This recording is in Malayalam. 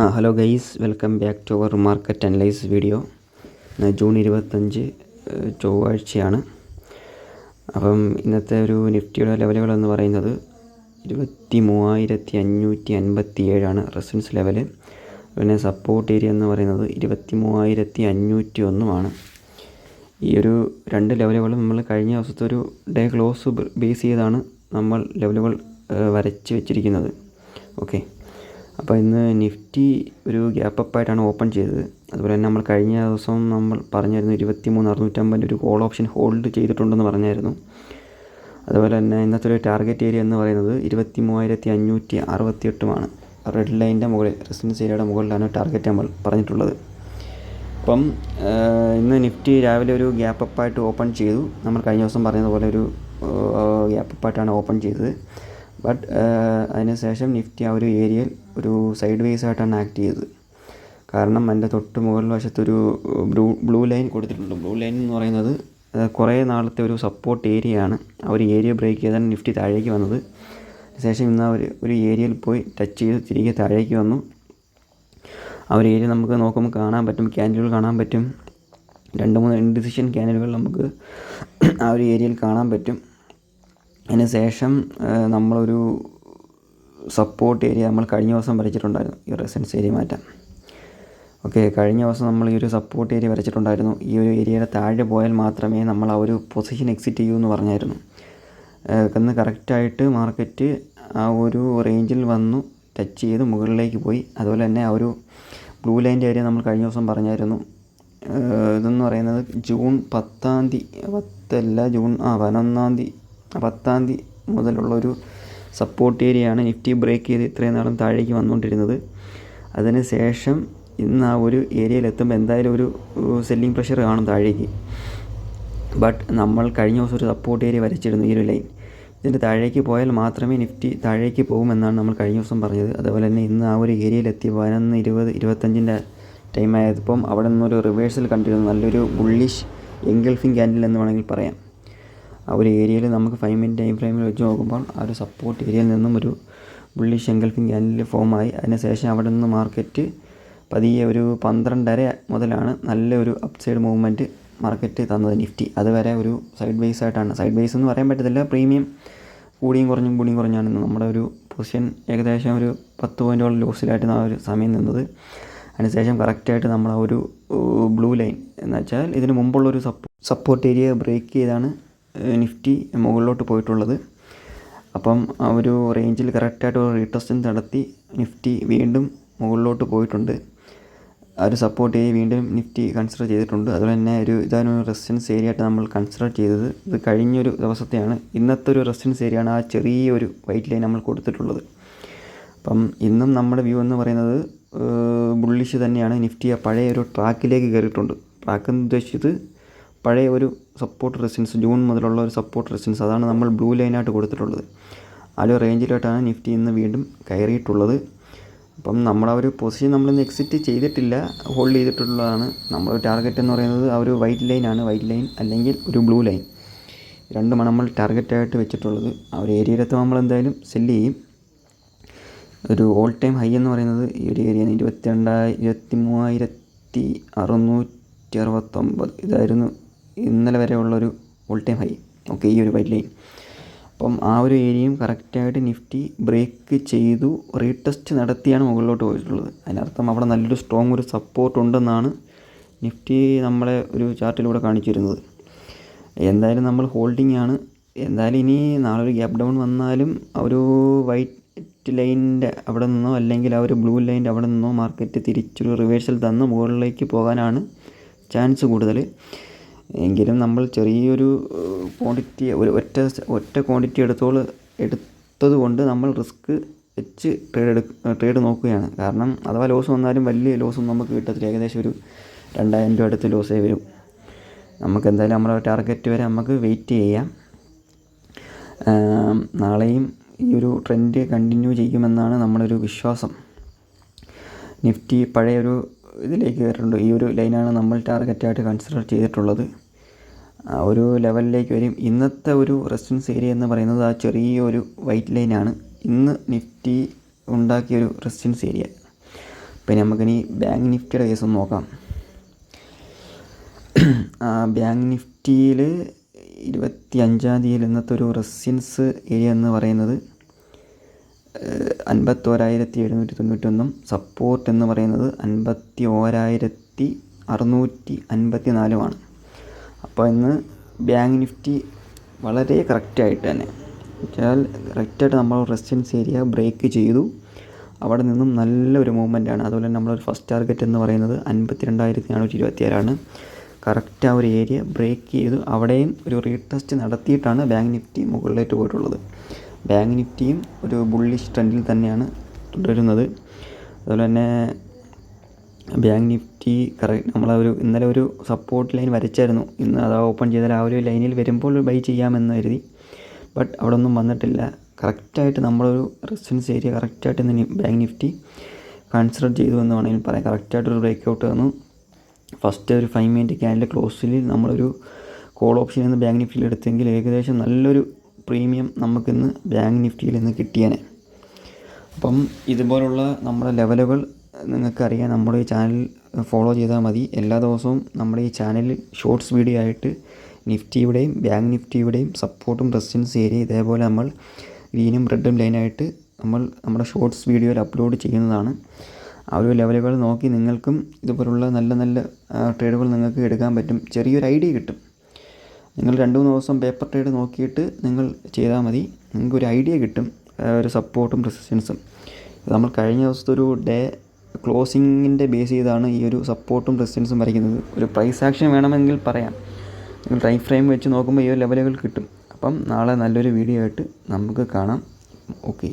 ആ hello guys welcome back to our market analyse video. June ഇരുപത്തഞ്ച് ചൊവ്വാഴ്ചയാണ്. അപ്പം ഇന്നത്തെ ഒരു നിഫ്റ്റിയുടെ ലെവലുകൾ എന്ന് പറയുന്നത് ഇരുപത്തി മൂവായിരത്തി അഞ്ഞൂറ്റി അൻപത്തി ഏഴാണ് റെസിഡൻസ് ലെവൽ. പിന്നെ സപ്പോർട്ട് ഏരിയ എന്ന് പറയുന്നത് ഇരുപത്തി മൂവായിരത്തി അഞ്ഞൂറ്റി ഒന്നുമാണ് ഈ ഒരു രണ്ട് ലെവലുകളും നമ്മൾ കഴിഞ്ഞ ദിവസത്തെ ഒരു ഡേ ക്ലോസ് ബേസ് ചെയ്താണ് നമ്മൾ ലെവലുകൾ വരച്ച് വെച്ചിരിക്കുന്നത്. ഓക്കെ. അപ്പോൾ ഇന്ന് നിഫ്റ്റി ഒരു ഗ്യാപ്പ് അപ്പ് ആയിട്ടാണ് ഓപ്പൺ ചെയ്തത്. അതുപോലെ തന്നെ നമ്മൾ കഴിഞ്ഞ ദിവസം നമ്മൾ പറഞ്ഞായിരുന്നു ഇരുപത്തി മൂന്ന് അറുന്നൂറ്റമ്പതിന്റെ ഒരു കോൾ ഓപ്ഷൻ ഹോൾഡ് ചെയ്തിട്ടുണ്ടെന്ന് പറഞ്ഞായിരുന്നു. അതുപോലെ തന്നെ ഇന്നത്തെ ഒരു ടാർഗറ്റ് ഏരിയ എന്ന് പറയുന്നത് ഇരുപത്തി മൂവായിരത്തി അഞ്ഞൂറ്റി അറുപത്തി എട്ടുമാണ് റെഡ് ലൈനിന്റെ മുകളിൽ റെസിഡൻസ് ഏരിയയുടെ മുകളിലാണ് ടാർഗറ്റ് നമ്മൾ പറഞ്ഞിട്ടുള്ളത്. അപ്പം ഇന്ന് നിഫ്റ്റി രാവിലെ ഒരു ഗ്യാപ്പ് അപ്പ് ആയിട്ട് ഓപ്പൺ ചെയ്തു. നമ്മൾ കഴിഞ്ഞ ദിവസം പറഞ്ഞതുപോലെ ഒരു ഗ്യാപ്പ് അപ്പ് ആയിട്ടാണ് ഓപ്പൺ ചെയ്തത്. ബട്ട് അതിനുശേഷം നിഫ്റ്റി ആ ഒരു ഏരിയയിൽ ഒരു സൈഡ് വേസ് ആയിട്ടാണ് ആക്ട് ചെയ്തത്. കാരണം എന്റെ തൊട്ട് മുകളിൽ വശത്തൊരു ബ്ലൂ ബ്ലൂ ലൈൻ കൊടുത്തിട്ടുണ്ട്. ബ്ലൂ ലൈൻ എന്ന് പറയുന്നത് കുറേ നാളത്തെ ഒരു സപ്പോർട്ട് ഏരിയയാണ് ആ ഒരു ഏരിയ ബ്രേക്ക് ചെയ്താണ് നിഫ്റ്റി താഴേക്ക് വന്നത്. ശേഷം ഇന്ന് ഒരു ഒരു ഏരിയയിൽ പോയി ടച്ച് ചെയ്ത് തിരികെ താഴേക്ക് വന്നു. ആ ഒരു ഏരിയ നമുക്ക് നോക്കുമ്പോൾ കാണാൻ പറ്റും ക്യാൻഡിലുകൾ കാണാൻ പറ്റും. രണ്ട് മൂന്ന് ഇൻഡിസിഷൻ ക്യാൻഡിലുകൾ നമുക്ക് ആ ഒരു ഏരിയയിൽ കാണാൻ പറ്റും. അതിന് ശേഷം നമ്മളൊരു സപ്പോർട്ട് ഏരിയ നമ്മൾ കഴിഞ്ഞ ദിവസം വരച്ചിട്ടുണ്ടായിരുന്നു ഈ റെസിഡൻസ് ഏരിയ മാറ്റാൻ. ഓക്കെ കഴിഞ്ഞ ദിവസം നമ്മൾ ഈ ഒരു സപ്പോർട്ട് ഏരിയ വരച്ചിട്ടുണ്ടായിരുന്നു. ഈ ഒരു ഏരിയയുടെ താഴെ പോയാൽ മാത്രമേ നമ്മൾ ആ ഒരു പൊസിഷൻ എക്സിറ്റ് ചെയ്യൂ എന്ന് പറഞ്ഞായിരുന്നു. ഇന്ന് കറക്റ്റായിട്ട് മാർക്കറ്റ് ആ ഒരു റേഞ്ചിൽ വന്നു ടച്ച് ചെയ്ത് മുകളിലേക്ക് പോയി. അതുപോലെ തന്നെ ആ ഒരു ബ്ലൂ ലൈന്റെ ഏരിയ നമ്മൾ കഴിഞ്ഞ ദിവസം പറഞ്ഞായിരുന്നു. ഇതെന്ന് പറയുന്നത് ജൂൺ പത്താം തീയതി പത്തല്ല ജൂൺ ആ പതിനൊന്നാം തീയതി പത്താം തീയതി മുതലുള്ളൊരു സപ്പോർട്ട് ഏരിയയാണ് നിഫ്റ്റി ബ്രേക്ക് ചെയ്ത് ഇത്രയും നാളും താഴേക്ക് വന്നുകൊണ്ടിരുന്നത്. അതിന് ശേഷം ഇന്ന് ആ ഒരു ഏരിയയിൽ എത്തുമ്പോൾ എന്തായാലും ഒരു സെല്ലിംഗ് പ്രഷർ കാണും താഴേക്ക്. ബട്ട് നമ്മൾ കഴിഞ്ഞ ദിവസം ഒരു സപ്പോർട്ട് ഏരിയ വരച്ചിരുന്നു ഈ ഒരു ലൈൻ ഇതിന്റെ താഴേക്ക് പോയാൽ മാത്രമേ നിഫ്റ്റി താഴേക്ക് പോകുമെന്നാണ് നമ്മൾ കഴിഞ്ഞ ദിവസം പറഞ്ഞത്. അതുപോലെ തന്നെ ഇന്ന് ആ ഒരു ഏരിയയിലെത്തി പതിനൊന്ന് ഇരുപത് ഇരുപത്തഞ്ചിന്റെ ടൈം ആയതിപ്പം അവിടെ നിന്നൊരു റിവേഴ്സൽ കണ്ടിരുന്നു. നല്ലൊരു ബുള്ളിഷ് എൻഗൾഫിംഗ് ക്യാൻഡിൽ എന്ന് വേണമെങ്കിൽ പറയാം. ആ ഒരു ഏരിയയിൽ നമുക്ക് ഫൈവ് മിനിറ്റ് ടൈം ഫ്രെയിമിൽ വെച്ച് നോക്കുമ്പോൾ ആ ഒരു സപ്പോർട്ട് ഏരിയയിൽ നിന്നും ഒരു ബുള്ളിഷ് എൻഗൾഫിംഗ് ക്യാൻഡിൽ ഫോമായി അതിനുശേഷം അവിടെ നിന്ന് മാർക്കറ്റ് പതിയെ ഒരു പന്ത്രണ്ടര മുതലാണ് നല്ലൊരു അപ്സൈഡ് മൂവ്മെന്റ് മാർക്കറ്റ് തന്നത് നിഫ്റ്റി അതുവരെ ഒരു സൈഡ് ബേസ് ആയിട്ടാണ്. സൈഡ് ബേസ് എന്ന് പറയാൻ പറ്റത്തില്ല. പ്രീമിയം കൂടിയും കുറഞ്ഞും കൂടിയും കുറഞ്ഞാണ് നമ്മുടെ ഒരു പൊസിഷൻ ഏകദേശം ഒരു പത്ത് പോയിന്റോളം ലോസിലായിട്ട് ആ ഒരു സമയം നിന്നത്. അതിനുശേഷം കറക്റ്റായിട്ട് നമ്മൾ ആ ഒരു ബ്ലൂ ലൈൻ എന്ന് വെച്ചാൽ ഇതിന് മുമ്പുള്ളൊരു സപ്പോ സപ്പോർട്ട് ഏരിയ ബ്രേക്ക് ചെയ്താണ്. നിഫ്റ്റി മുകളിലോട്ട് പോയിട്ടുള്ളത്. അപ്പം ആ ഒരു റേഞ്ചിൽ കറക്റ്റായിട്ട് ഒരു റീടെസ്റ്റ് നടത്തി നിഫ്റ്റി വീണ്ടും മുകളിലോട്ട് പോയിട്ടുണ്ട്. ആ ഒരു സപ്പോർട്ട് ഏരിയ വീണ്ടും നിഫ്റ്റി കൺസിഡർ ചെയ്തിട്ടുണ്ട്. അതുപോലെ തന്നെ ഒരു ഇതാണ് ഒരു റെസിസ്റ്റൻസ് ഏരിയ ആയിട്ട് നമ്മൾ കൺസിഡർ ചെയ്തത്. ഇത് കഴിഞ്ഞൊരു ദിവസത്തെയാണ്. ഇന്നത്തെ ഒരു റെസിസ്റ്റൻസ് ആണ് ആ ചെറിയൊരു വൈറ്റ് ലൈൻ നമ്മൾ കൊടുത്തിട്ടുള്ളത്. അപ്പം ഇന്നും നമ്മുടെ വ്യൂ എന്ന് പറയുന്നത് ബുള്ളിഷ് തന്നെയാണ്. നിഫ്റ്റി ആ പഴയ ഒരു ട്രാക്കിലേക്ക് കയറിയിട്ടുണ്ട്. ട്രാക്ക് എന്ന് ഉദ്ദേശിച്ചത് പഴയ ഒരു സപ്പോർട്ട് റെസിസ്റ്റൻസ് ജൂൺ മുതലുള്ള ഒരു സപ്പോർട്ട് റെസിസ്റ്റൻസ് അതാണ് നമ്മൾ ബ്ലൂ ലൈനായിട്ട് കൊടുത്തിട്ടുള്ളത്. ആ ഒരു റേഞ്ചിലോട്ടാണ് നിഫ്റ്റി ഇന്ന് വീണ്ടും കയറിയിട്ടുള്ളത്. അപ്പം നമ്മുടെ ആ ഒരു പൊസിഷൻ നമ്മളിന്ന് എക്സിറ്റ് ചെയ്തിട്ടില്ല ഹോൾഡ് ചെയ്തിട്ടുള്ളതാണ്. നമ്മുടെ ടാർഗറ്റ് എന്ന് പറയുന്നത് ആ ഒരു വൈറ്റ് ലൈനാണ് വൈറ്റ് ലൈൻ അല്ലെങ്കിൽ ഒരു ബ്ലൂ ലൈൻ രണ്ടുമാണ് നമ്മൾ ടാർഗറ്റായിട്ട് വെച്ചിട്ടുള്ളത്. ആ ഒരു ഏരിയയിലെത്തും നമ്മൾ എന്തായാലും സെല്ല് ചെയ്യും. ഒരു ഓൾ ടൈം ഹൈ എന്ന് പറയുന്നത് ഈ ഒരു ഏരിയ ഇരുപത്തി രണ്ടായി ഇരുപത്തി മൂവായിരത്തി അറുന്നൂറ്റി അറുപത്തൊമ്പത്. ഇതായിരുന്നു ഇന്നലെ വരെ ഉള്ളൊരു ഓൾ ടൈം ഹൈ ഓക്കെ ഈ ഒരു വൈറ്റ് ലൈൻ അപ്പം ആ ഒരു ഏരിയയും കറക്റ്റായിട്ട് നിഫ്റ്റി ബ്രേക്ക് ചെയ്തു റീടെസ്റ്റ് നടത്തിയാണ് മുകളിലോട്ട് പോയിട്ടുള്ളത്. അതിനർത്ഥം അവിടെ നല്ലൊരു സ്ട്രോങ് ഒരു സപ്പോർട്ട് ഉണ്ടെന്നാണ് നിഫ്റ്റി നമ്മളെ ഒരു ചാർട്ടിലൂടെ കാണിച്ചിരുന്നത്. എന്തായാലും നമ്മൾ ഹോൾഡിംഗ് ആണ്. എന്തായാലും ഇനി നാളെ ഒരു ഗ്യാപ്പ് ഡൗൺ വന്നാലും ഒരു വൈറ്റ് ലൈനിന്റെ അവിടെ നിന്നോ അല്ലെങ്കിൽ ആ ഒരു ബ്ലൂ ലൈന്റെ അവിടെ നിന്നോ മാർക്കറ്റ് തിരിച്ചൊരു റിവേഴ്സൽ തന്ന് മുകളിലേക്ക് പോകാനാണ് ചാൻസ് കൂടുതൽ എങ്കിലും നമ്മൾ ചെറിയൊരു ക്വാണ്ടിറ്റി ഒരു ഒറ്റ ഒറ്റ ക്വാണ്ടിറ്റി എടുത്തോൾ എടുത്തത് കൊണ്ട് നമ്മൾ റിസ്ക് വെച്ച് ട്രേഡ് എടു ട്രേഡ് നോക്കുകയാണ്. കാരണം അഥവാ ലോസ് വന്നാലും വലിയ ലോസും നമുക്ക് കിട്ടത്തില്ല. ഏകദേശം ഒരു രണ്ടായിരം രൂപ അടുത്ത് ലോസേ വരും. നമുക്ക് എന്തായാലും നമ്മുടെ ടാർഗറ്റ് വരെ നമുക്ക് വെയിറ്റ് ചെയ്യാം. നാളെയും ഈ ഒരു ട്രെൻഡ് കണ്ടിന്യൂ ചെയ്യുമെന്നാണ് നമ്മളൊരു വിശ്വാസം. നിഫ്റ്റി പഴയ ഒരു ഇതിലേക്ക് വരുന്നുണ്ട് ഈ ഒരു ലൈനാണ് നമ്മൾ ടാർഗറ്റായിട്ട് കൺസിഡർ ചെയ്തിട്ടുള്ളത്. ഒരു ലെവലിലേക്ക് വരും. ഇന്നത്തെ ഒരു റെസിസ്റ്റൻസ് ഏരിയ എന്ന് പറയുന്നത് ആ ചെറിയൊരു വൈറ്റ് ലൈനാണ്. ഇന്ന് നിഫ്റ്റി ഉണ്ടാക്കിയ ഒരു റെസിസ്റ്റൻസ് ഏരിയ. പിന്നെ നമുക്കിനി ബാങ്ക് നിഫ്റ്റിയുടെ കേസ് ഒന്ന് നോക്കാം. ബാങ്ക് നിഫ്റ്റിയിൽ ഇരുപത്തി അഞ്ചാം തീയതിയിൽ ഇന്നത്തെ ഒരു റെസിസ്റ്റൻസ് ഏരിയ എന്ന് പറയുന്നത് അൻപത്തോരായിരത്തി എഴുന്നൂറ്റി തൊണ്ണൂറ്റൊന്നും സപ്പോർട്ട് എന്ന് പറയുന്നത് അൻപത്തി ഓരായിരത്തി അറുന്നൂറ്റി അൻപത്തി നാലുമാണ് അപ്പോൾ ഇന്ന് ബാങ്ക് നിഫ്റ്റി വളരെ കറക്റ്റായിട്ട് തന്നെ. വെച്ചാൽ കറക്റ്റായിട്ട് നമ്മൾ റെസിസ്റ്റൻസ് ഏരിയ ബ്രേക്ക് ചെയ്തു. അവിടെ നിന്നും നല്ലൊരു മൂവ്മെന്റാണ് അതുപോലെ തന്നെ നമ്മളൊരു ഫസ്റ്റ് ടാർഗറ്റ് എന്ന് പറയുന്നത് അൻപത്തി രണ്ടായിരത്തി നാനൂറ്റി ഇരുപത്തി ഏഴാണ് കറക്റ്റ് ആ ഒരു ഏരിയ ബ്രേക്ക് ചെയ്തു. അവിടെയും ഒരു റീടെസ്റ്റ് നടത്തിയിട്ടാണ് ബാങ്ക് നിഫ്റ്റി മുകളിലേക്ക് പോയിട്ടുള്ളത്. ബാങ്ക് നിഫ്റ്റിയും ഒരു ബുള്ളിഷ് ട്രെൻഡിൽ തന്നെയാണ് തുടരുന്നത്. അതുപോലെ തന്നെ ബാങ്ക് നിഫ്റ്റി കറക്റ്റ് നമ്മളെ ഒരു ഇന്നലെ ഒരു സപ്പോർട്ട് ലൈൻ വരച്ചായിരുന്നു. ഇന്ന് അത് ഓപ്പൺ ചെയ്താൽ ആ ഒരു ലൈനിൽ വരുമ്പോൾ ബൈ ചെയ്യാമെന്ന് കരുതി. ബട്ട് അവിടെ ഒന്നും വന്നിട്ടില്ല കറക്റ്റായിട്ട് നമ്മളൊരു റെസിസ്റ്റൻസ് ഏരിയ കറക്റ്റായിട്ട് ഇന്ന് ബാങ്ക് നിഫ്റ്റി കൺസിഡർ ചെയ്തു എന്ന് വേണമെങ്കിൽ പറയാം. കറക്റ്റായിട്ടൊരു ബ്രേക്ക് ഔട്ട് തന്നു. ഫസ്റ്റ് ഒരു ഫൈവ് മിനിറ്റ് ക്യാൻഡിൽ ക്ലോസിൽ നമ്മളൊരു കോൾ ഓപ്ഷൻ ഇന്ന് ബാങ്ക് നിഫ്റ്റിയിൽ എടുത്തെങ്കിൽ ഏകദേശം നല്ലൊരു പ്രീമിയം നമുക്കിന്ന് ബാങ്ക് നിഫ്റ്റിയിൽ നിന്ന് കിട്ടിയേനെ. അപ്പം ഇതുപോലുള്ള നമ്മുടെ ലെവലുകൾ നിങ്ങൾക്കറിയാം നമ്മുടെ ഈ ചാനൽ ഫോളോ ചെയ്താൽ മതി. എല്ലാ ദിവസവും നമ്മുടെ ഈ ചാനലിൽ ഷോർട്സ് വീഡിയോ ആയിട്ട് നിഫ്റ്റിയുടെയും ബാങ്ക് നിഫ്റ്റിയുടെയും സപ്പോർട്ടും റെസിസ്റ്റൻസ് ഏരിയ ഇതേപോലെ നമ്മൾ ഗ്രീനും റെഡും ലൈനായിട്ട് നമ്മൾ നമ്മുടെ ഷോർട്സ് വീഡിയോയിൽ അപ്ലോഡ് ചെയ്യുന്നതാണ്. ആ ഒരു ലെവലുകൾ നോക്കി നിങ്ങൾക്കും ഇതുപോലുള്ള നല്ല നല്ല ട്രേഡുകൾ നിങ്ങൾക്ക് എടുക്കാൻ പറ്റും. ചെറിയൊരു ഐഡിയ കിട്ടും. നിങ്ങൾ രണ്ട് മൂന്ന് ദിവസം പേപ്പർ ട്രേഡ് നോക്കിയിട്ട് നിങ്ങൾ ചെയ്താൽ മതി. നിങ്ങൾക്ക് ഒരു ഐഡിയ കിട്ടും ഒരു സപ്പോർട്ടും റെസിസ്റ്റൻസും നമ്മൾ കഴിഞ്ഞ ദിവസത്തെ ഒരു ഡേ ക്ലോസിങ്ങിന്റെ ബേസ് ചെയ്താണ് ഈ ഒരു സപ്പോർട്ടും റെസിസ്റ്റൻസും വരയ്ക്കുന്നത്. ഒരു പ്രൈസ് ആക്ഷൻ വേണമെങ്കിൽ പറയാം. നിങ്ങൾ ടൈം ഫ്രെയിം വെച്ച് നോക്കുമ്പോൾ ഈ ഒരു ലെവലുകൾ കിട്ടും. അപ്പം നാളെ നല്ലൊരു വീഡിയോ ആയിട്ട് നമുക്ക് കാണാം. ഓക്കെ